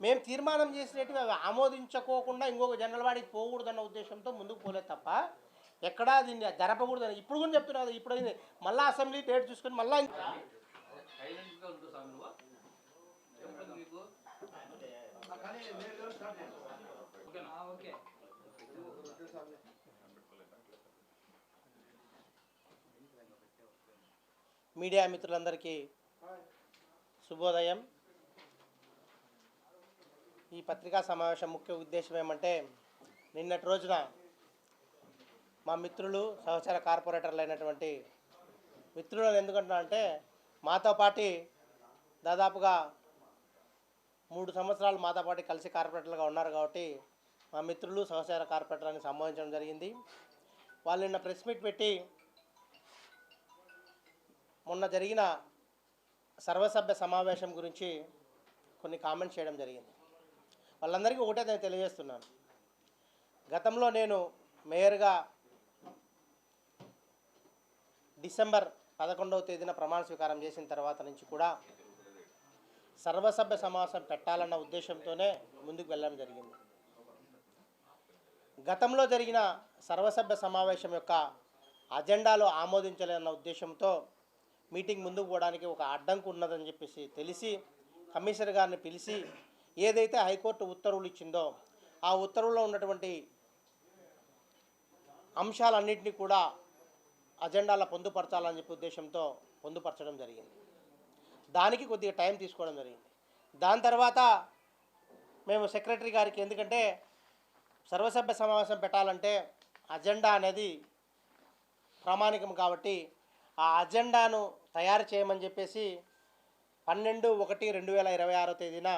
మేము తీర్మానం చేసినట్టు అవి ఆమోదించుకోకుండా ఇంకొక జనరల్ వాడికి పోకూడదన్న ఉద్దేశంతో ముందుకు పోలేదు తప్ప ఎక్కడా దీన్ని జరపకూడదని. ఇప్పుడు కూడా చెప్తున్నారు ఇప్పుడు అయింది మళ్ళీ అసెంబ్లీ డేట్ చూసుకొని మళ్ళీ మీడియా మిత్రులందరికీ శుభోదయం. ఈ పత్రికా సమావేశం ముఖ్య ఉద్దేశం ఏమంటే నిన్నటి రోజున మా మిత్రులు సహచర కార్పొరేటర్లు అయినటువంటి మిత్రులను ఎందుకంటున్నా అంటే మాతో పాటి దాదాపుగా మూడు సంవత్సరాలు మాతో పాటు కలిసి కార్పొరేటర్లుగా ఉన్నారు కాబట్టి మా మిత్రులు సహచర కార్పొరేటర్ని సంబోధించడం జరిగింది. వాళ్ళు నిన్న ప్రెస్ మీట్ పెట్టి మొన్న జరిగిన సర్వసభ్య సమావేశం గురించి కొన్ని కామెంట్స్ చేయడం జరిగింది. వాళ్ళందరికీ ఒకటే నేను తెలియజేస్తున్నాను. గతంలో నేను మేయర్గా డిసెంబర్ పదకొండవ తేదీన ప్రమాణ స్వీకారం చేసిన తర్వాత నుంచి కూడా సర్వసభ్య సమావేశం పెట్టాలన్న ఉద్దేశంతోనే ముందుకు వెళ్ళడం జరిగింది. గతంలో జరిగిన సర్వసభ్య సమావేశం యొక్క అజెండాలో ఆమోదించలేన్న ఉద్దేశంతో మీటింగ్ ముందుకు పోవడానికి ఒక అడ్డంకు ఉన్నదని చెప్పేసి తెలిసి కమిషనర్ గారిని పిలిచి ఏదైతే హైకోర్టు ఉత్తర్వులు ఇచ్చిందో ఆ ఉత్తర్వుల్లో ఉన్నటువంటి అంశాలన్నింటినీ కూడా అజెండాలో పొందుపరచాలని చెప్పి ఉద్దేశంతో పొందుపరచడం జరిగింది. దానికి కొద్దిగా టైం తీసుకోవడం జరిగింది. దాని తర్వాత మేము సెక్రటరీ గారికి ఎందుకంటే సర్వసభ్య సమావేశం పెట్టాలంటే అజెండా అనేది ప్రామాణికం కాబట్టి ఆ అజెండాను తయారు చేయమని చెప్పేసి పన్నెండు ఒకటి రెండు వేల ఇరవై ఆరో తేదీన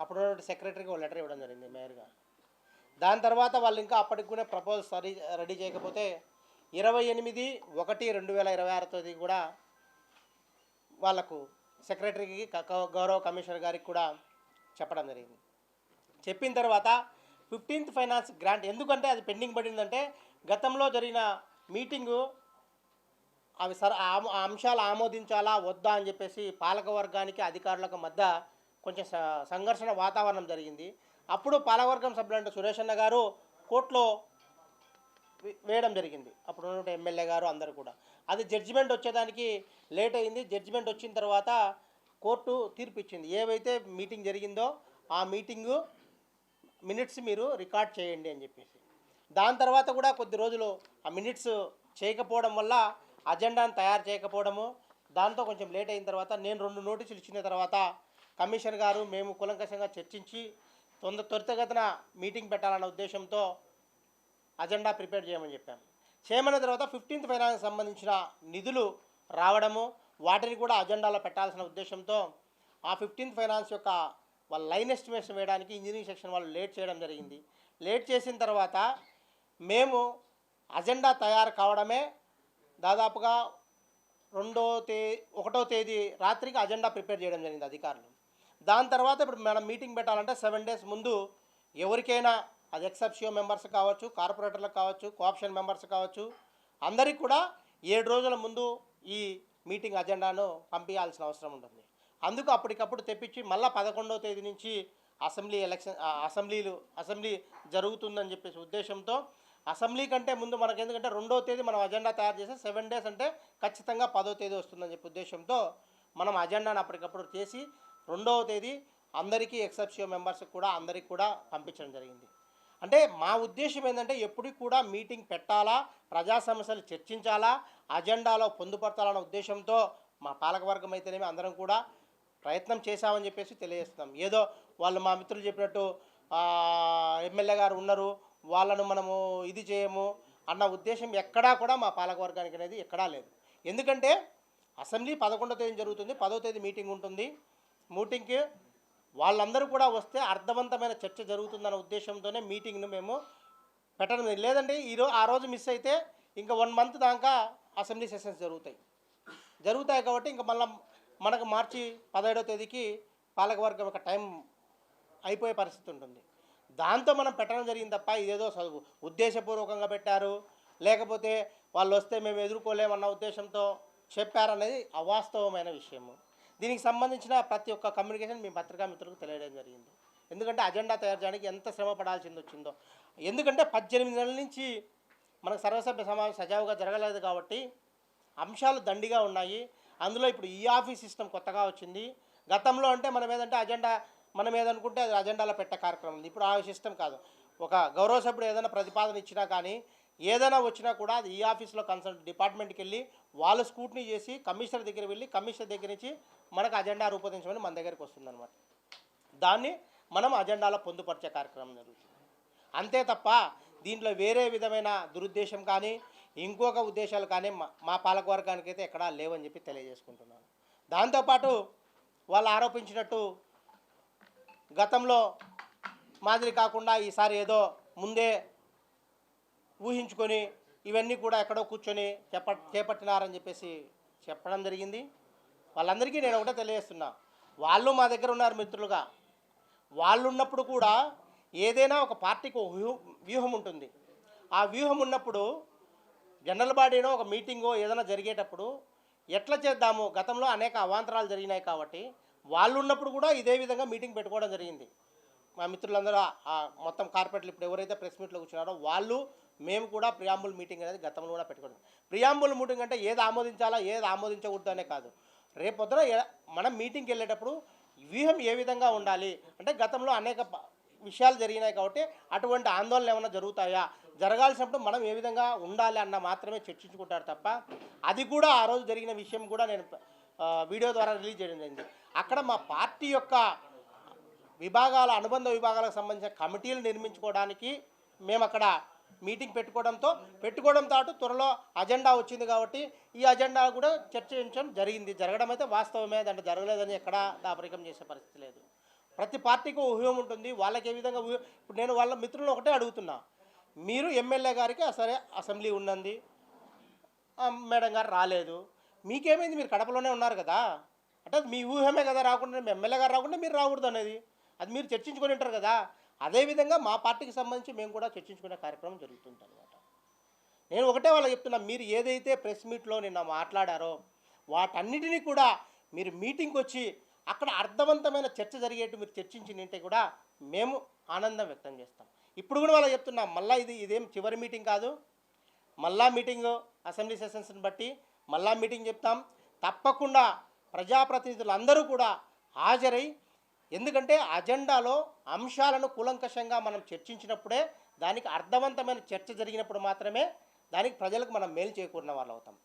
అప్పుడు సెక్రటరీకి ఒక లెటర్ ఇవ్వడం జరిగింది మేయర్గా. దాని తర్వాత వాళ్ళు ఇంకా అప్పటికి కూడా ప్రపోజల్స్ రెడీ రెడీ చేయకపోతే ఇరవై ఎనిమిది ఒకటి రెండు వేల ఇరవై ఆరో తేదీ కూడా వాళ్ళకు సెక్రటరీకి గౌరవ కమిషనర్ గారికి కూడా చెప్పడం జరిగింది. చెప్పిన తర్వాత ఫిఫ్టీన్త్ ఫైనాన్స్ గ్రాంట్ ఎందుకంటే అది పెండింగ్ పడిందంటే గతంలో జరిగిన మీటింగు అవి సర ఆ అంశాలు ఆమోదించాలా వద్దా అని చెప్పేసి పాలక వర్గానికి అధికారులకు మధ్య కొంచెం సంఘర్షణ వాతావరణం జరిగింది. అప్పుడు పాలవర్గం సభ్యులంటే సురేష్ అన్న గారు కోర్టులో వేయడం జరిగింది. అప్పుడు ఉన్నటువంటి ఎమ్మెల్యే గారు అందరు కూడా. అది జడ్జిమెంట్ వచ్చేదానికి లేట్ అయింది. జడ్జిమెంట్ వచ్చిన తర్వాత కోర్టు తీర్పు ఇచ్చింది ఏవైతే మీటింగ్ జరిగిందో ఆ మీటింగు మినిట్స్ మీరు రికార్డ్ చేయండి అని చెప్పేసి. దాని తర్వాత కూడా కొద్ది రోజులు ఆ మినిట్స్ చేయకపోవడం వల్ల అజెండాను తయారు చేయకపోవడము దాంతో కొంచెం లేట్ అయిన తర్వాత నేను రెండు నోటీసులు ఇచ్చిన తర్వాత కమిషనర్ గారు మేము కులంకషంగా చర్చించి తొందర త్వరితగతిన మీటింగ్ పెట్టాలన్న ఉద్దేశంతో అజెండా ప్రిపేర్ చేయమని చెప్పాము. చేయమన్న తర్వాత ఫిఫ్టీన్త్ ఫైనాన్స్ సంబంధించిన నిధులు రావడము వాటిని కూడా అజెండాలో పెట్టాల్సిన ఉద్దేశంతో ఆ ఫిఫ్టీన్త్ ఫైనాన్స్ యొక్క వాళ్ళ లైన్ ఎస్టిమేషన్ వేయడానికి ఇంజనీరింగ్ సెక్షన్ వాళ్ళు లేట్ చేయడం జరిగింది. లేట్ చేసిన తర్వాత మేము అజెండా తయారు కావడమే దాదాపుగా రెండో తే ఒకటో తేదీ రాత్రికి అజెండా ప్రిపేర్ చేయడం జరిగింది అధికారులు. దాని తర్వాత ఇప్పుడు మనం మీటింగ్ పెట్టాలంటే సెవెన్ డేస్ ముందు ఎవరికైనా అది ఎక్సెప్షియో మెంబర్స్ కావచ్చు కార్పొరేటర్లకు కావచ్చు కోఆప్షన్ మెంబర్స్ కావచ్చు అందరికీ కూడా ఏడు రోజుల ముందు ఈ మీటింగ్ అజెండాను పంపించాల్సిన అవసరం ఉంటుంది. అందుకు అప్పటికప్పుడు తెప్పించి మళ్ళీ పదకొండవ తేదీ నుంచి అసెంబ్లీ ఎలక్షన్ అసెంబ్లీలు అసెంబ్లీ జరుగుతుందని చెప్పేసి ఉద్దేశంతో అసెంబ్లీ కంటే ముందు మనకు ఎందుకంటే రెండో తేదీ మనం అజెండా తయారు చేస్తే సెవెన్ డేస్ అంటే ఖచ్చితంగా పదో తేదీ వస్తుందని చెప్పి ఉద్దేశంతో మనం అజెండాను అప్పటికప్పుడు చేసి రెండవ తేదీ అందరికీ ఎక్సెప్షియో మెంబర్స్కి కూడా అందరికి కూడా పంపించడం జరిగింది. అంటే మా ఉద్దేశం ఏంటంటే ఎప్పటికి కూడా మీటింగ్ పెట్టాలా ప్రజా సమస్యలు చర్చించాలా అజెండాలో పొందుపరచాలన్న ఉద్దేశంతో మా పాలకవర్గం అయితేనేమి అందరం కూడా ప్రయత్నం చేశామని చెప్పేసి తెలియజేస్తున్నాం. ఏదో వాళ్ళు మా మిత్రులు చెప్పినట్టు ఎమ్మెల్యే గారు ఉన్నారు వాళ్ళను మనము ఇది చేయము అన్న ఉద్దేశం ఎక్కడా కూడా మా పాలకవర్గానికి అనేది ఎక్కడా లేదు. ఎందుకంటే అసెంబ్లీ పదకొండో తేదీ జరుగుతుంది పదో తేదీ మీటింగ్ ఉంటుంది. మీటింగ్కి వాళ్ళందరూ కూడా వస్తే అర్థవంతమైన చర్చ జరుగుతుందన్న ఉద్దేశంతోనే మీటింగ్ను మేము పెట్టడం లేదండి ఈరోజు ఆ రోజు మిస్ అయితే ఇంకా వన్ మంత్ దాకా అసెంబ్లీ సెషన్స్ జరుగుతాయి. జరుగుతాయి కాబట్టి ఇంకా మళ్ళీ మనకు మార్చి పదిహేడో తేదీకి పాలకవర్గం యొక్క టైం అయిపోయే పరిస్థితి ఉంటుంది. దాంతో మనం పెట్టడం జరిగింది తప్ప ఇదేదో చదువు. ఉద్దేశపూర్వకంగా పెట్టారు. లేకపోతే వాళ్ళు వస్తే మేము ఎదుర్కోలేమన్న ఉద్దేశంతో చెప్పారనేది అవాస్తవమైన విషయము. దీనికి సంబంధించిన ప్రతి ఒక్క కమ్యూనికేషన్ మీ పత్రికా మిత్రులకు తెలియడం జరిగింది. ఎందుకంటే అజెండా తయారు చేయడానికి ఎంత శ్రమ పడాల్సింది వచ్చిందో. ఎందుకంటే పద్దెనిమిది నెలల నుంచి మనకు సర్వసభ్య సమావేశం సజావుగా జరగలేదు కాబట్టి అంశాలు దండిగా ఉన్నాయి. అందులో ఇప్పుడు ఈ ఆఫీస్ సిస్టమ్ కొత్తగా వచ్చింది. గతంలో అంటే మనం ఏదంటే అజెండా మనం ఏదనుకుంటే అది అజెండాలో పెట్టే కార్యక్రమం ఉంది. ఇప్పుడు ఆ సిస్టమ్ కాదు. ఒక గౌరవ సభ్యుడు ఏదైనా ప్రతిపాదన ఇచ్చినా కానీ ఏదైనా వచ్చినా కూడా అది ఈ ఆఫీస్లో కన్సల్ట్ డిపార్ట్మెంట్కి వెళ్ళి వాళ్ళు స్కూట్నీ చేసి కమిషనర్ దగ్గర వెళ్ళి కమిషనర్ దగ్గర నుంచి మనకు అజెండా రూపొందించమని మన దగ్గరికి వస్తుందన్నమాట. దాన్ని మనం అజెండాలో పొందుపరిచే కార్యక్రమం జరుగుతుంది. అంతే తప్ప దీంట్లో వేరే విధమైన దురుద్దేశం కానీ ఇంకొక ఉద్దేశాలు కానీ మా మా పాలకవర్గానికి అయితే ఎక్కడా లేవని చెప్పి తెలియజేసుకుంటున్నాను. దాంతోపాటు వాళ్ళు ఆరోపించినట్టు గతంలో మాదిరి కాకుండా ఈసారి ఏదో ముందే ఊహించుకొని ఇవన్నీ కూడా ఎక్కడో కూర్చొని చెప్ప చేపట్టినారని చెప్పేసి చెప్పడం జరిగింది. వాళ్ళందరికీ నేను ఒకటే తెలియజేస్తున్నా. వాళ్ళు మా దగ్గర ఉన్నారు మిత్రులుగా. వాళ్ళు ఉన్నప్పుడు కూడా ఏదైనా ఒక పార్టీకి వ్యూహం వ్యూహం ఉంటుంది. ఆ వ్యూహం ఉన్నప్పుడు జనరల్ బాడీనో ఒక మీటింగో ఏదైనా జరిగేటప్పుడు ఎట్లా చేద్దాము? గతంలో అనేక అవాంతరాలు జరిగినాయి కాబట్టి వాళ్ళు ఉన్నప్పుడు కూడా ఇదే విధంగా మీటింగ్ పెట్టుకోవడం జరిగింది. మా మిత్రులందరూ మొత్తం కార్పొరేట్లు ఇప్పుడు ఎవరైతే ప్రెస్ మీట్లో కూర్చున్నారో వాళ్ళు మేము కూడా ప్రియాంబుల్ మీటింగ్ అనేది గతంలో కూడా పెట్టుకోవడం ప్రియాంబుల్ మీటింగ్ అంటే ఏది ఆమోదించాలా ఏది ఆమోదించకూడదు అనే కాదు. రేపొద్దున మనం మీటింగ్కి వెళ్ళేటప్పుడు వ్యూహం ఏ విధంగా ఉండాలి? అంటే గతంలో అనేక విషయాలు జరిగినాయి కాబట్టి అటువంటి ఆందోళనలు ఏమైనా జరుగుతాయా? జరగాల్సినప్పుడు మనం ఏ విధంగా ఉండాలి అన్న మాత్రమే చర్చించుకుంటారు తప్ప అది కూడా ఆ రోజు జరిగిన విషయం కూడా నేను వీడియో ద్వారా రిలీజ్ చేయడం జరిగింది. అక్కడ మా పార్టీ యొక్క విభాగాల అనుబంధ విభాగాలకు సంబంధించిన కమిటీలు నిర్మించుకోవడానికి మేము అక్కడ మీటింగ్ పెట్టుకోవడంతో పెట్టుకోవడంతో పాటు త్వరలో అజెండా వచ్చింది కాబట్టి ఈ అజెండా కూడా చర్చించడం జరిగింది. జరగడం అయితే వాస్తవమే దాంట్లో జరగలేదని ఎక్కడా దాపరికం చేసే పరిస్థితి లేదు. ప్రతి పార్టీకి ఊహ్యం ఉంటుంది వాళ్ళకి ఏ విధంగా ఇప్పుడు నేను వాళ్ళ మిత్రులను ఒకటే అడుగుతున్నా. మీరు ఎమ్మెల్యే గారికి సరే అసెంబ్లీ ఉన్నది మేడం గారు రాలేదు. మీకేమైంది? మీరు కడపలోనే ఉన్నారు కదా. అంటే మీ ఊహమే కదా రాకుండా మీ ఎమ్మెల్యే గారు రాకుండా మీరు రాకూడదు అనేది. అది మీరు చర్చించుకొని ఉంటారు కదా. అదేవిధంగా మా పార్టీకి సంబంధించి మేము కూడా చర్చించుకునే కార్యక్రమం జరుగుతుంది అనమాట నేను ఒకటే వాళ్ళకి చెప్తున్నా మీరు ఏదైతే ప్రెస్ మీట్లో నిన్న మాట్లాడారో వాటన్నిటినీ కూడా మీరు మీటింగ్కి వచ్చి అక్కడ అర్థవంతమైన చర్చ జరిగేట్టు మీరు చర్చించినంటే కూడా మేము ఆనందం వ్యక్తం చేస్తాం. ఇప్పుడు కూడా వాళ్ళకి చెప్తున్నా మళ్ళీ ఇది ఇదేం చివరి మీటింగ్ కాదు. మళ్ళా మీటింగ్ అసెంబ్లీ సెషన్స్ని బట్టి మళ్ళా మీటింగ్ చెప్తాం. తప్పకుండా ప్రజాప్రతినిధులు అందరూ కూడా హాజరై ఎందుకంటే అజెండాలో అంశాలను కూలంకషంగా మనం చర్చించినప్పుడే దానికి అర్థవంతమైన చర్చ జరిగినప్పుడు మాత్రమే దానికి ప్రజలకు మనం మేలు చేకూరిన వాళ్ళు అవుతాం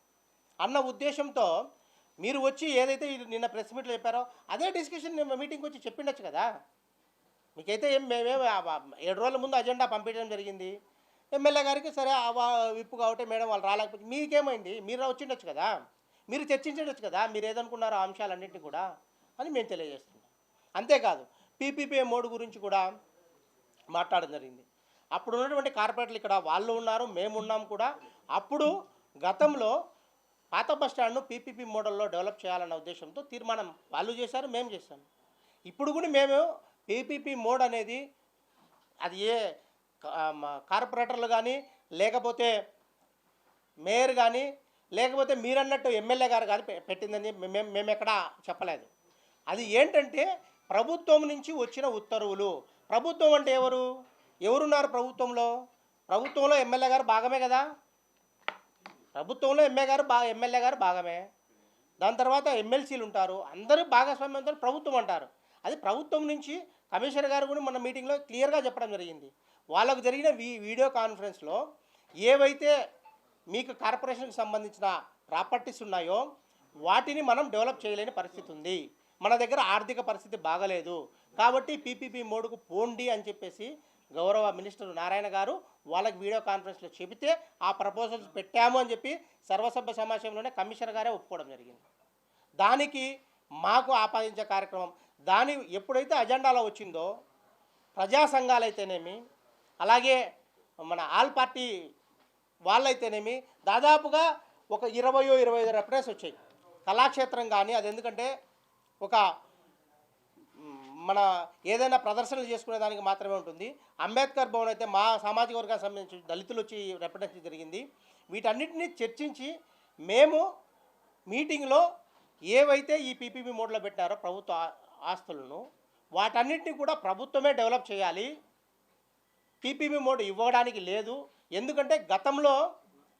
అన్న ఉద్దేశంతో మీరు వచ్చి ఏదైతే నిన్న ప్రెస్ మీట్లో చెప్పారో అదే డిస్కషన్ మీటింగ్కి వచ్చి చెప్పిండొచ్చు కదా. మీకైతే ఏం మేమే ఏడు రోజుల ముందు అజెండా పంపించడం జరిగింది. ఎమ్మెల్యే గారికి సరే విప్పు కాబట్టి మేడం వాళ్ళు రాలేకపోతే మీకేమైంది? మీరు వచ్చిండొచ్చు కదా. మీరు చర్చించండొచ్చు కదా. మీరు ఏదనుకున్నారో అంశాలన్నింటినీ కూడా అని మేము తెలియజేస్తాం. అంతేకాదు పీపీపీ మోడ్ గురించి కూడా మాట్లాడడం జరిగింది. అప్పుడు ఉన్నటువంటి కార్పొరేట్లు ఇక్కడ వాళ్ళు ఉన్నారు మేము ఉన్నాం కూడా. అప్పుడు గతంలో పాత బస్ స్టాండ్ను పీపీపీ మోడల్లో డెవలప్ చేయాలన్న ఉద్దేశంతో తీర్మానం వాళ్ళు చేశారు మేము చేశాం. ఇప్పుడు కూడా మేము పీపీపీ మోడ్ అనేది అది ఏ కార్పొరేటర్లు కానీ లేకపోతే మేయర్ కానీ లేకపోతే మీరన్నట్టు ఎమ్మెల్యే గారు కానీ పె- పెట్టిందని మేము మేము ఎక్కడా చెప్పలేదు. అది ఏంటంటే ప్రభుత్వం నుంచి వచ్చిన ఉత్తర్వులు. ప్రభుత్వం అంటే ఎవరు? ఎవరున్నారు ప్రభుత్వంలో? ప్రభుత్వంలో ఎమ్మెల్యే గారు భాగమే కదా. ప్రభుత్వంలో ఎమ్మెల్యే గారు బాగా ఎమ్మెల్యే గారు భాగమే. దాని తర్వాత ఎమ్మెల్సీలు ఉంటారు. అందరూ భాగస్వామ్యంతో ప్రభుత్వం అంటారు. అది ప్రభుత్వం నుంచి కమిషనర్ గారు కూడా మన మీటింగ్లో క్లియర్గా చెప్పడం జరిగింది. వాళ్ళకు జరిగిన వీ వీడియో కాన్ఫరెన్స్లో ఏవైతే మీకు కార్పొరేషన్కి సంబంధించిన ప్రాపర్టీస్ ఉన్నాయో వాటిని మనం డెవలప్ చేయలేని పరిస్థితి ఉంది. మన దగ్గర ఆర్థిక పరిస్థితి బాగలేదు. కాబట్టి పీపీపీ మోడ్కు పోండి అని చెప్పేసి గౌరవ మినిస్టర్ నారాయణ గారు వాళ్ళకి వీడియో కాన్ఫరెన్స్లో చెబితే ఆ ప్రపోజల్స్ పెట్టాము అని చెప్పి సర్వసభ్య సమావేశంలోనే కమిషనర్ గారే ఒప్పుకోవడం జరిగింది. దానికి మాకు ఆపాదించే కార్యక్రమం దాని ఎప్పుడైతే అజెండాలో వచ్చిందో ప్రజా సంఘాలు అయితేనేమి అలాగే మన ఆల్ పార్టీ వాళ్ళైతేనేమి దాదాపుగా ఒక ఇరవయో ఇరవై ఐదు రెఫరెన్స్ వచ్చాయి. కళాక్షేత్రం కానీ అది ఎందుకంటే ఒక మన ఏదైనా ప్రదర్శనలు చేసుకునే దానికి మాత్రమే ఉంటుంది. అంబేద్కర్ భవన్ అయితే మా సామాజిక వర్గానికి సంబంధించి దళితులు వచ్చి రిప్రజెంట్ జరిగింది. వీటన్నిటిని చర్చించి మేము మీటింగ్లో ఏవైతే ఈ పీపీపీ మోడ్లో పెట్టారో ప్రభుత్వ ఆస్తులను వాటన్నిటిని కూడా ప్రభుత్వమే డెవలప్ చేయాలి. పీపీపీ మోడ్ ఇవ్వడానికి లేదు. ఎందుకంటే గతంలో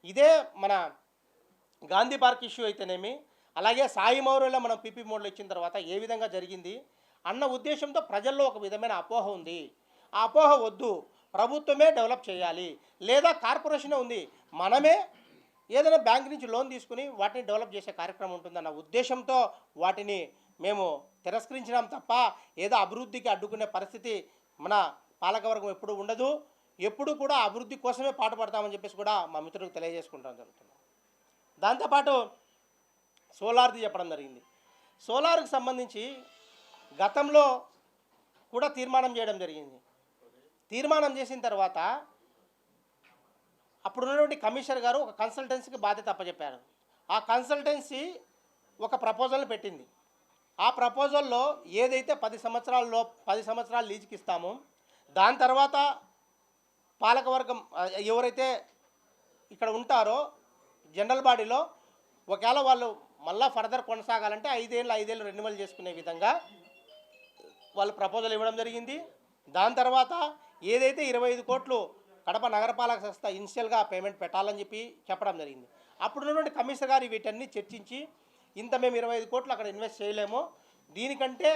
ఇదే మన గాంధీ పార్క్ ఇష్యూ అయితేనేమి అలాగే సాయి మౌర్యలో మనం పిపి మోడల్ ఇచ్చిన తర్వాత ఏ విధంగా జరిగింది అన్న ఉద్దేశంతో ప్రజల్లో ఒక విధమైన అపోహ ఉంది. ఆ అపోహ వద్దు ప్రభుత్వమే డెవలప్ చేయాలి. లేదా కార్పొరేషనే ఉంది మనమే ఏదైనా బ్యాంక్ నుంచి లోన్ తీసుకుని వాటిని డెవలప్ చేసే కార్యక్రమం ఉంటుందన్న ఉద్దేశంతో వాటిని మేము తిరస్కరించినాం తప్ప ఏదో అభివృద్ధికి అడ్డుకునే పరిస్థితి మన పాలకవర్గం ఎప్పుడు ఉండదు. ఎప్పుడు కూడా అభివృద్ధి కోసమే పాటుపడతామని చెప్పేసి కూడా మా మిత్రులకు తెలియజేసుకుంటాం జరుగుతుంది. దాంతోపాటు సోలార్ది చెప్పడం జరిగింది. సోలార్కి సంబంధించి గతంలో కూడా తీర్మానం చేయడం జరిగింది. తీర్మానం చేసిన తర్వాత అప్పుడు ఉన్నటువంటి కమిషనర్ గారు ఒక కన్సల్టెన్సీకి బాధ్యత అప్పచెప్పారు ఆ కన్సల్టెన్సీ ఒక ప్రపోజల్ని పెట్టింది. ఆ ప్రపోజల్లో ఏదైతే పది సంవత్సరాల్లో పది సంవత్సరాలు లీజుకి ఇస్తామో దాని తర్వాత పాలకవర్గం ఎవరైతే ఇక్కడ ఉంటారో జనరల్ బాడీలో ఒకవేళ వాళ్ళు మళ్ళా ఫర్దర్ కొనసాగాలంటే ఐదేళ్ళు ఐదేళ్ళు రెన్యువల్ చేసుకునే విధంగా వాళ్ళు ప్రపోజల్ ఇవ్వడం జరిగింది. దాని తర్వాత ఏదైతే ఇరవై ఐదు కోట్లు కడప నగరపాలక సంస్థ ఇనిషియల్గా పేమెంట్ పెట్టాలని చెప్పి చెప్పడం జరిగింది. అప్పుడు ఉన్నటువంటి కమిషనర్ గారు వీటన్ని చర్చించి ఇంత మేము ఇరవై ఐదు కోట్లు అక్కడ ఇన్వెస్ట్ చేయలేము దీనికంటే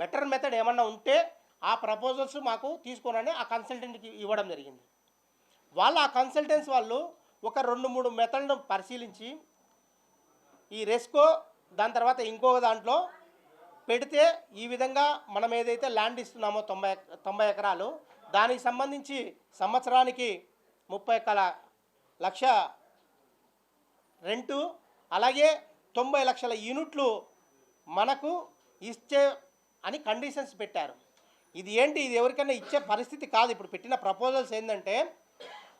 బెటర్ మెథడ్ ఏమన్నా ఉంటే ఆ ప్రపోజల్స్ మాకు తీసుకోనని ఆ కన్సల్టెంట్కి ఇవ్వడం జరిగింది. వాళ్ళు ఆ కన్సల్టెంట్స్ వాళ్ళు ఒక రెండు మూడు మెథడ్ను పరిశీలించి ఈ రెస్కో దాని తర్వాత ఇంకొక దాంట్లో పెడితే ఈ విధంగా మనం ఏదైతే ల్యాండ్ ఇస్తున్నామో తొంభై తొంభై ఎకరాలు దానికి సంబంధించి సంవత్సరానికి ముప్పై ఒక్క లక్ష రెంటు అలాగే తొంభై లక్షల యూనిట్లు మనకు ఇచ్చే అని కండిషన్స్ పెట్టారు. ఇది ఏంటి? ఇది ఎవరికైనా ఇచ్చే పరిస్థితి కాదు. ఇప్పుడు పెట్టిన ప్రపోజల్స్ ఏంటంటే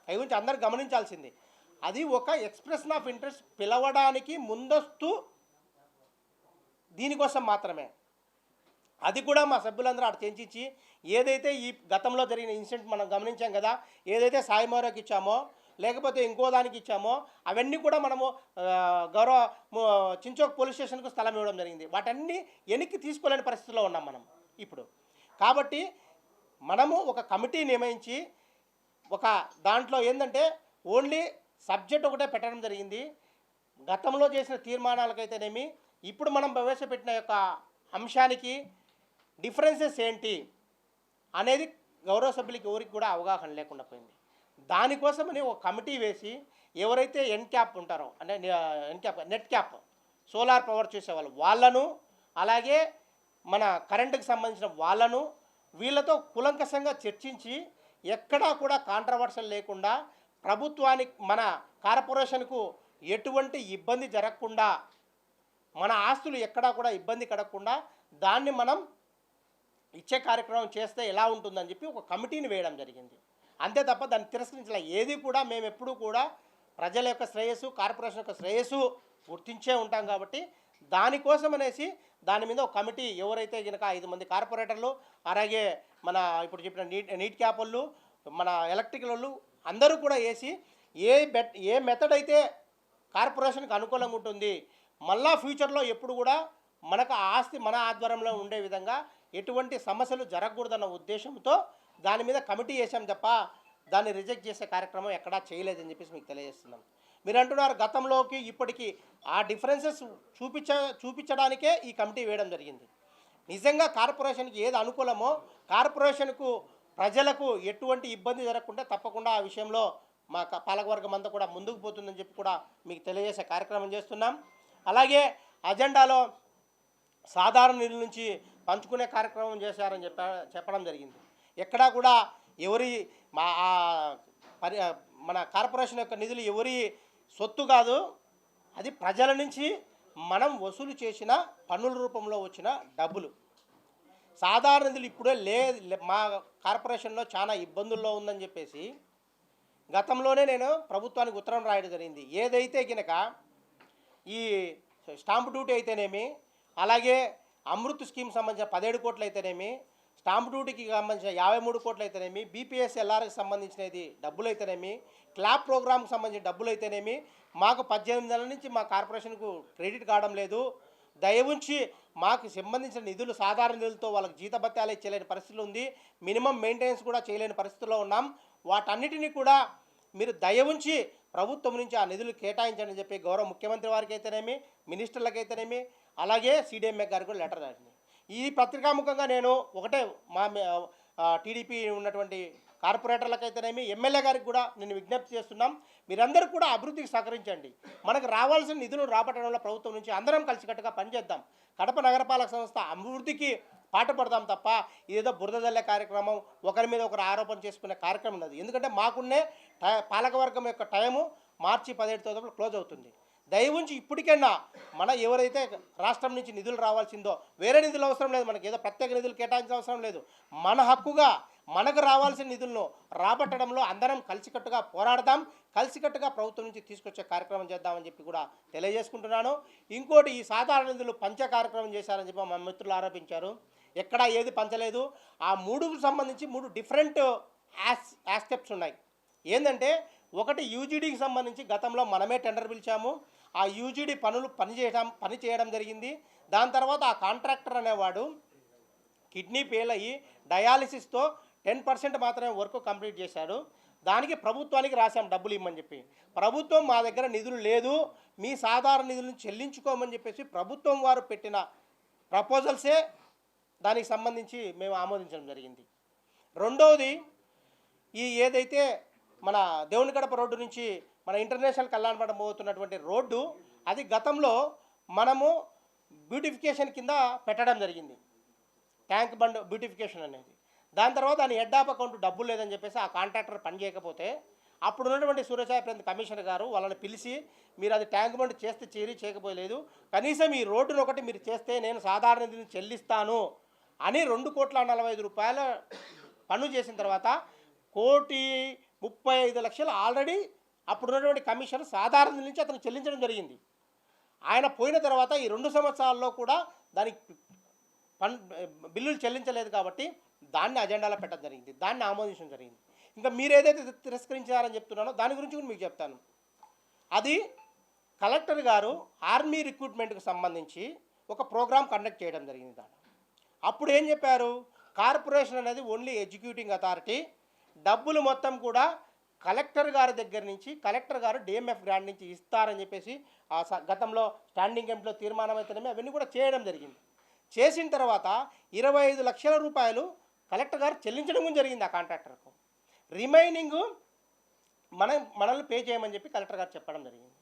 అవి గురించి అందరూ గమనించాల్సింది. అది ఒక ఎక్స్ప్రెషన్ ఆఫ్ ఇంట్రెస్ట్. పిలవడానికి ముందస్తు దీనికోసం మాత్రమే. అది కూడా మా సభ్యులందరూ అటు చర్చించి ఏదైతే ఈ గతంలో జరిగిన ఇన్సిడెంట్ మనం గమనించాం కదా ఏదైతే సాయి ఇచ్చామో లేకపోతే ఇంకో దానికి ఇచ్చామో అవన్నీ కూడా మనము గౌరవ చించోక్ పోలీస్ స్టేషన్కు స్థలం ఇవ్వడం జరిగింది. వాటన్ని వెనక్కి తీసుకోలేని పరిస్థితిలో ఉన్నాం మనం ఇప్పుడు. కాబట్టి మనము ఒక కమిటీ నియమించి ఒక దాంట్లో ఏంటంటే ఓన్లీ సబ్జెక్ట్ ఒకటే పెట్టడం జరిగింది. గతంలో చేసిన తీర్మానాలకైతేనేమి ఇప్పుడు మనం ప్రవేశపెట్టిన యొక్క అంశానికి డిఫరెన్సెస్ ఏంటి అనేది గౌరవ సభ్యులకి ఎవరికి కూడా అవగాహన లేకుండా పోయింది. దానికోసమని ఒక కమిటీ వేసి ఎవరైతే ఎన్ క్యాప్ ఉంటారో అంటే N cap net cap solar power చూసేవాళ్ళు వాళ్ళను అలాగే మన కరెంటుకి సంబంధించిన వాళ్ళను వీళ్ళతో కులంకషంగా చర్చించి ఎక్కడా కూడా కాంట్రవర్షల్ లేకుండా ప్రభుత్వానికి మన కార్పొరేషన్కు ఎటువంటి ఇబ్బంది జరగకుండా మన ఆస్తులు ఎక్కడా కూడా ఇబ్బంది కడగకుండా దాన్ని మనం ఇచ్చే కార్యక్రమం చేస్తే ఎలా ఉంటుందని చెప్పి ఒక కమిటీని వేయడం జరిగింది. అంతే తప్ప దాన్ని తిరస్కరించలే. ఏది కూడా మేము ఎప్పుడూ కూడా ప్రజల యొక్క శ్రేయస్సు కార్పొరేషన్ యొక్క శ్రేయస్సు గుర్తించే ఉంటాం కాబట్టి దానికోసం అనేసి దాని మీద ఒక కమిటీ ఎవరైతే కనుక ఐదు మంది కార్పొరేటర్లు అలాగే మన ఇప్పుడు చెప్పిన నీట్ నీట్ క్యాప్ మన ఎలక్ట్రికల్ వాళ్ళు అందరూ కూడా వేసి ఏ బెట్ ఏ మెథడ్ అయితే కార్పొరేషన్కి అనుకూలంగా ఉంటుంది మళ్ళా ఫ్యూచర్లో ఎప్పుడు కూడా మనకు ఆస్తి మన ఆధ్వర్యంలో ఉండే విధంగా ఎటువంటి సమస్యలు జరగకూడదన్న ఉద్దేశంతో దాని మీద కమిటీ వేసాం తప్ప దాన్ని రిజెక్ట్ చేసే కార్యక్రమం ఎక్కడా చేయలేదని చెప్పేసి మీకు తెలియజేస్తున్నాం. మీరు అంటున్నారు గతంలోకి ఇప్పటికీ ఆ డిఫరెన్సెస్ చూపించ చూపించడానికే ఈ కమిటీ వేయడం జరిగింది. నిజంగా కార్పొరేషన్కి ఏది అనుకూలమో కార్పొరేషన్కు ప్రజలకు ఎటువంటి ఇబ్బంది జరగకుండా తప్పకుండా ఆ విషయంలో మా పాలకవర్గం అంతా కూడా ముందుకు పోతుందని చెప్పి కూడా మీకు తెలియజేసే కార్యక్రమం చేస్తున్నాం. అలాగే అజెండాలో సాధారణ నిధుల నుంచి పంచుకునే కార్యక్రమం చేశారని చెప్ప చెప్పడం జరిగింది. ఎక్కడా కూడా ఎవరి మా పరి మన కార్పొరేషన్ యొక్క నిధులు ఎవరి సొత్తు కాదు అది ప్రజల నుంచి మనం వసూలు చేసిన పన్నుల రూపంలో వచ్చిన డబ్బులు. సాధారణ నిధులు ఇప్పుడే లే లే- మా కార్పొరేషన్లో చాలా ఇబ్బందుల్లో ఉందని చెప్పేసి గతంలోనే నేను ప్రభుత్వానికి ఉత్తరం రాయడం జరిగింది. ఏదైతే గినక ఈ స్టాంప్ డ్యూటీ అయితేనేమి అలాగే అమృత్ స్కీమ్ సంబంధించిన పదిహేడు కోట్లు అయితేనేమి స్టాంప్ డ్యూటీకి సంబంధించిన యాభై మూడు కోట్లు అయితేనేమి బీపీఎస్ ఎల్ఆర్కి సంబంధించినది డబ్బులు అయితేనేమి క్లాప్ ప్రోగ్రామ్కి సంబంధించిన డబ్బులు అయితేనేమి మాకు పద్దెనిమిది నెలల నుంచి మా కార్పొరేషన్కు క్రెడిట్ కావడం లేదు. దయవుంచి మాకు సంబంధించిన నిధులు సాధారణ నిధులతో వాళ్ళకి జీతభత్యాలు ఇచ్చేయలేని పరిస్థితులు ఉంది. మినిమం మెయింటెనెన్స్ కూడా చేయలేని పరిస్థితుల్లో ఉన్నాం. వాటన్నిటినీ కూడా మీరు దయ ఉంచి ప్రభుత్వం నుంచి ఆ నిధులు కేటాయించండి అని చెప్పి గౌరవ ముఖ్యమంత్రి వారికి అయితేనేమి మినిస్టర్లకైతేనేమి అలాగే సిడిఎంఏ గారికి కూడా లెటర్ రాసింది. ఈ పత్రికాముఖంగా నేను ఒకటే మా టీడీపీ ఉన్నటువంటి కార్పొరేటర్లకైతేనేమి ఎమ్మెల్యే గారికి కూడా నేను విజ్ఞప్తి చేస్తున్నాం. మీరందరూ కూడా అభివృద్ధికి సహకరించండి. మనకు రావాల్సిన నిధులు రాబట్టడంలో ప్రభుత్వం నుంచి అందరం కలిసికట్టుగా పనిచేద్దాం. కడప నగరపాలక సంస్థ అభివృద్ధికి పాటుపడదాం తప్ప ఇదేదో బురదజల్లే కార్యక్రమం ఒకరి మీద ఒకరు ఆరోపణ చేసుకునే కార్యక్రమం ఉన్నది ఎందుకంటే మాకున్నే టై- పాలకవర్గం యొక్క టైము మార్చి పదిహేడు తొమ్మిది క్లోజ్ అవుతుంది. దయవుంచి ఇప్పటికైనా మన ఎవరైతే రాష్ట్రం నుంచి నిధులు రావాల్సిందో వేరే నిధులు అవసరం లేదు మనకి ఏదో ప్రత్యేక నిధులు కేటాయించిన అవసరం లేదు. మన హక్కుగా మనకు రావాల్సిన నిధులను రాబట్టడంలో అందరం కలిసికట్టుగా పోరాడదాం కలిసికట్టుగా ప్రభుత్వం నుంచి తీసుకొచ్చే కార్యక్రమం చేద్దామని చెప్పి కూడా తెలియజేసుకుంటున్నాను. ఇంకోటి ఈ సాధారణ నిధులు పంచ కార్యక్రమం చేశారని చెప్పి మా మిత్రులు ఆరోపించారు. ఎక్కడ ఏది పంచలేదు. ఆ మూడుకు సంబంధించి మూడు డిఫరెంట్ యాస్ యాస్టెప్స్ ఉన్నాయి. ఏంటంటే ఒకటి యూజీడీకి సంబంధించి గతంలో మనమే టెండర్ పిలిచాము. ఆ యూజీడీ పనులు పనిచేయడం పని చేయడం జరిగింది. దాని తర్వాత ఆ కాంట్రాక్టర్ అనేవాడు కిడ్నీ ఫెయిల్ అయ్యి డయాలిసిస్తో టెన్ పర్సెంట్ మాత్రమే వర్క్ కంప్లీట్ చేశాడు. దానికి ప్రభుత్వానికి రాశాం డబ్బులు ఇమ్మని చెప్పి. ప్రభుత్వం మా దగ్గర నిధులు లేదు మీ సాధారణ నిధులను చెల్లించుకోమని చెప్పేసి ప్రభుత్వం వారు పెట్టిన ప్రపోజల్సే దానికి సంబంధించి మేము ఆమోదించడం జరిగింది. రెండవది ఈ ఏదైతే మన దేవుని గడప రోడ్డు నుంచి మన ఇంటర్నేషనల్ కళ్యాణమండపం పోతున్నటువంటి రోడ్డు అది గతంలో మనము బ్యూటిఫికేషన్ కింద పెట్టడం జరిగింది. ట్యాంక్ బండ్ బ్యూటిఫికేషన్ అనేది. దాని తర్వాత దాని హెడ్ ఆఫ్ అకౌంట్ డబ్బులు లేదని చెప్పేసి ఆ కాంట్రాక్టర్ పని చేయకపోతే అప్పుడు ఉన్నటువంటి సూర్యసాయి కమిషనర్ గారు వాళ్ళని పిలిచి మీరు అది ట్యాంక్ బండ్ చేస్తే చేరి చేయకపోలేదు కనీసం ఈ రోడ్డును ఒకటి మీరు చేస్తే నేను సాధారణ నిధిని చెల్లిస్తాను అని రెండు కోట్ల నలభై ఐదు రూపాయల పన్ను చేసిన తర్వాత కోటి ముప్పై ఐదు లక్షలు ఆల్రెడీ అప్పుడు ఉన్నటువంటి కమిషన్ సాధారణ నుంచి అతను చెల్లించడం జరిగింది. ఆయన పోయిన తర్వాత ఈ రెండు సంవత్సరాల్లో కూడా దానికి పన్ బిల్లులు చెల్లించలేదు కాబట్టి దాన్ని అజెండాలో పెట్టడం జరిగింది. దాన్ని ఆమోదించడం జరిగింది. ఇంకా మీరు ఏదైతే తిరస్కరించారని చెప్తున్నానో దాని గురించి కూడా మీకు చెప్తాను. అది కలెక్టర్ గారు ఆర్మీ రిక్రూట్మెంట్కి సంబంధించి ఒక ప్రోగ్రామ్ కండక్ట్ చేయడం జరిగింది దాని అప్పుడు ఏం చెప్పారు? కార్పొరేషన్ అనేది ఓన్లీ ఎగ్జిక్యూటింగ్ అథారిటీ. డబ్బులు మొత్తం కూడా కలెక్టర్ గారి దగ్గర నుంచి కలెక్టర్ గారు డిఎంఎఫ్ గ్రాండ్ నుంచి ఇస్తారని చెప్పేసి ఆ స- గతంలో స్టాండింగ్ కమిటీలో తీర్మానం అయితేనేమి అవన్నీ కూడా చేయడం జరిగింది. చేసిన తర్వాత ఇరవై ఐదు లక్షల రూపాయలు కలెక్టర్ గారు చెల్లించడం కూడా జరిగింది ఆ కాంట్రాక్టర్కు. రిమైనింగ్ మనం మనల్ని పే చేయమని చెప్పి కలెక్టర్ గారు చెప్పడం జరిగింది.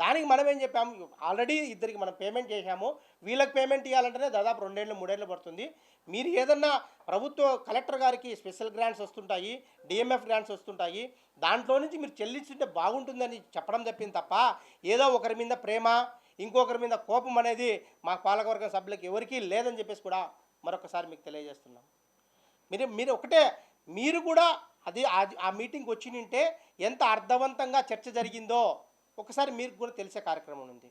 దానికి మనం ఏం చెప్పాము? ఆల్రెడీ ఇద్దరికి మనం పేమెంట్ చేశాము. వీళ్ళకి పేమెంట్ ఇవ్వాలంటేనే దాదాపు రెండేళ్ళు మూడేళ్ళు పడుతుంది. మీరు ఏదన్నా ప్రభుత్వ కలెక్టర్ గారికి స్పెషల్ గ్రాంట్స్ వస్తుంటాయి డిఎంఎఫ్ గ్రాంట్స్ వస్తుంటాయి దాంట్లో నుంచి మీరు చెల్లించుంటే బాగుంటుందని చెప్పడం తప్పింది తప్ప ఏదో ఒకరి మీద ప్రేమ ఇంకొకరి మీద కోపం అనేది మా పాలకవర్గ సభ్యులకు ఎవరికీ లేదని చెప్పేసి కూడా మరొకసారి మీకు తెలియజేస్తున్నాం. మీరు మీరు ఒకటే మీరు కూడా అది ఆ- మీటింగ్కి వచ్చి నింటే ఎంత అర్థవంతంగా చర్చ జరిగిందో ఒకసారి మీకు కూడా తెలిసే కార్యక్రమం ఉంది.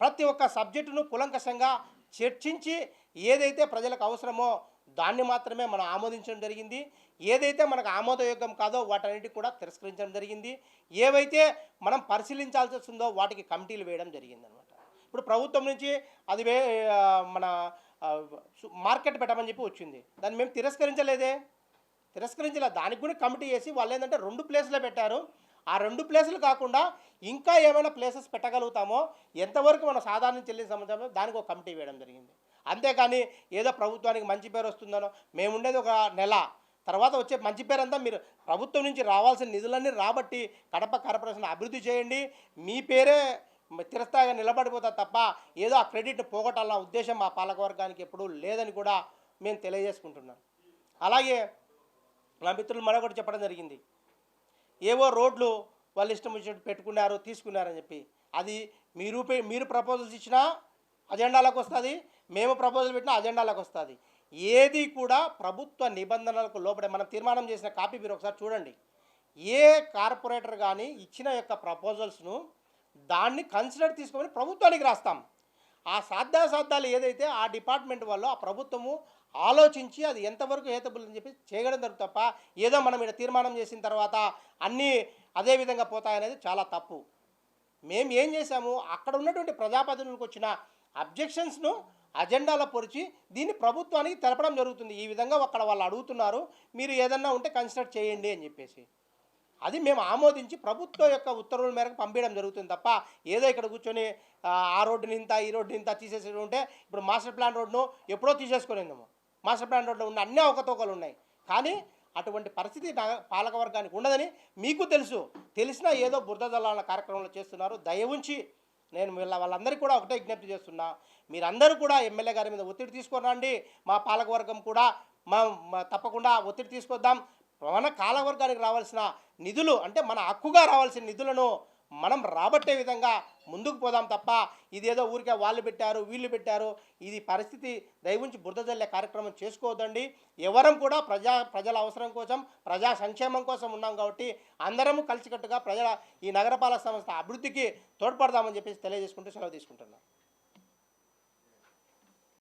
ప్రతి ఒక్క సబ్జెక్టును కులంకషంగా చర్చించి ఏదైతే ప్రజలకు అవసరమో దాన్ని మాత్రమే మనం ఆమోదించడం జరిగింది. ఏదైతే మనకు ఆమోదయోగ్యం కాదో వాటన్నిటి కూడా తిరస్కరించడం జరిగింది. ఏవైతే మనం పరిశీలించాల్సి వస్తుందో వాటికి కమిటీలు వేయడం జరిగింది అనమాట ఇప్పుడు ప్రభుత్వం నుంచి అది వే మన మార్కెట్ పెట్టమని చెప్పి వచ్చింది. దాన్ని మేము తిరస్కరించలేదే. తిరస్కరించలేదు దానికి కూడా కమిటీ వేసి వాళ్ళు ఏంటంటే రెండు ప్లేస్లో పెట్టారు. ఆ రెండు ప్లేసులు కాకుండా ఇంకా ఏమైనా ప్లేసెస్ పెట్టగలుగుతామో ఎంతవరకు మనం సాధారణ చెల్లిన సంబంధంలో దానికి ఒక కమిటీ వేయడం జరిగింది. అంతేకాని ఏదో ప్రభుత్వానికి మంచి పేరు వస్తుందనో మేము ఉండేది ఒక నెల తర్వాత వచ్చే మంచి పేరంతా మీరు ప్రభుత్వం నుంచి రావాల్సిన నిధులన్నీ రాబట్టి కడప కార్పొరేషన్ అభివృద్ధి చేయండి. మీ పేరే తిరస్థాయిగా నిలబడిపోతా తప్ప ఏదో ఆ క్రెడిట్ పోగొట్టాలన్న ఉద్దేశం మా పాలకవర్గానికి ఎప్పుడూ లేదని కూడా మేము తెలియజేసుకుంటున్నాం. అలాగే నా మిత్రులు మరొకటి చెప్పడం జరిగింది. ఏవో రోడ్లు వాళ్ళు ఇష్టం వచ్చినట్టు పెట్టుకున్నారు తీసుకున్నారని చెప్పి. అది మీరు మీరు ప్రపోజల్స్ ఇచ్చినా అజెండాలకు వస్తుంది మేము ప్రపోజల్ పెట్టినా అజెండాలకు వస్తుంది. ఏది కూడా ప్రభుత్వ నిబంధనలకు లోపడే మనం తీర్మానం చేసిన కాపీ మీరు ఒకసారి చూడండి. ఏ కార్పొరేటర్ కానీ ఇచ్చిన యొక్క ప్రపోజల్స్ను దాన్ని కన్సిడర్ తీసుకొని ప్రభుత్వానికి రాస్తాం. ఆ సాధ్యాసాధ్యాలు ఏదైతే ఆ డిపార్ట్మెంట్ వాళ్ళు ఆ ప్రభుత్వము ఆలోచించి అది ఎంతవరకు హేతబుల్ అని చెప్పి చేయడం జరుగుతుంది తప్ప ఏదో మనం ఇక్కడ తీర్మానం చేసిన తర్వాత అన్నీ అదే విధంగా పోతాయనేది చాలా తప్పు. మేము ఏం చేశాము? అక్కడ ఉన్నటువంటి ప్రజాప్రతినిధులకు వచ్చిన అబ్జెక్షన్స్ను అజెండాలో పొరిచి దీన్ని ప్రభుత్వానికి తెలపడం జరుగుతుంది. ఈ విధంగా అక్కడ వాళ్ళు అడుగుతున్నారు మీరు ఏదన్నా ఉంటే కన్సిడర్ చేయండి అని చెప్పేసి. అది మేము ఆమోదించి ప్రభుత్వం యొక్క ఉత్తర్వుల మేరకు పంపించడం జరుగుతుంది తప్ప ఏదో ఇక్కడ కూర్చొని ఆ, ఆ రోడ్డుని ఇంత ఈ రోడ్డుని ఇంత తీసేసి ఉంటే ఇప్పుడు మాస్టర్ ప్లాన్ రోడ్ను ఎప్పుడో తీసేసుకునేందాము. మాస్టర్ ప్లాన్ రోడ్లో ఉన్న అన్ని అవకతవకలు ఉన్నాయి. కానీ అటువంటి పరిస్థితి పాలక పాలకవర్గానికి ఉండదని మీకు తెలుసు. తెలిసినా ఏదో బురద జల్లాల కార్యక్రమంలో చేస్తున్నారు. దయ ఉంచి నేను వీళ్ళ వాళ్ళందరికీ కూడా ఒకటే విజ్ఞప్తి చేస్తున్నా. మీరందరూ కూడా ఎమ్మెల్యే గారి మీద ఒత్తిడి తీసుకొని రండి. మా పాలకవర్గం కూడా మా తప్పకుండా ఒత్తిడి తీసుకొద్దాం. మన కాలవర్గానికి రావాల్సిన నిధులు అంటే మన హక్కుగా రావాల్సిన నిధులను మనం రాబట్టే విధంగా ముందుకు పోదాం తప్ప ఇదేదో ఊరికే వాళ్ళు పెట్టారు వీళ్ళు పెట్టారు. ఇది పరిస్థితి దయవుంచి బురదజల్లే కార్యక్రమం చేసుకోవద్దండి. ఎవరం కూడా ప్రజా ప్రజల అవసరం కోసం ప్రజా సంక్షేమం కోసం ఉన్నాం కాబట్టి అందరము కలిసికట్టుగా ప్రజల ఈ నగరపాలక సంస్థ అభివృద్ధికి తోడ్పడదామని చెప్పేసి తెలియజేసుకుంటూ సెలవు తీసుకుంటున్నాం.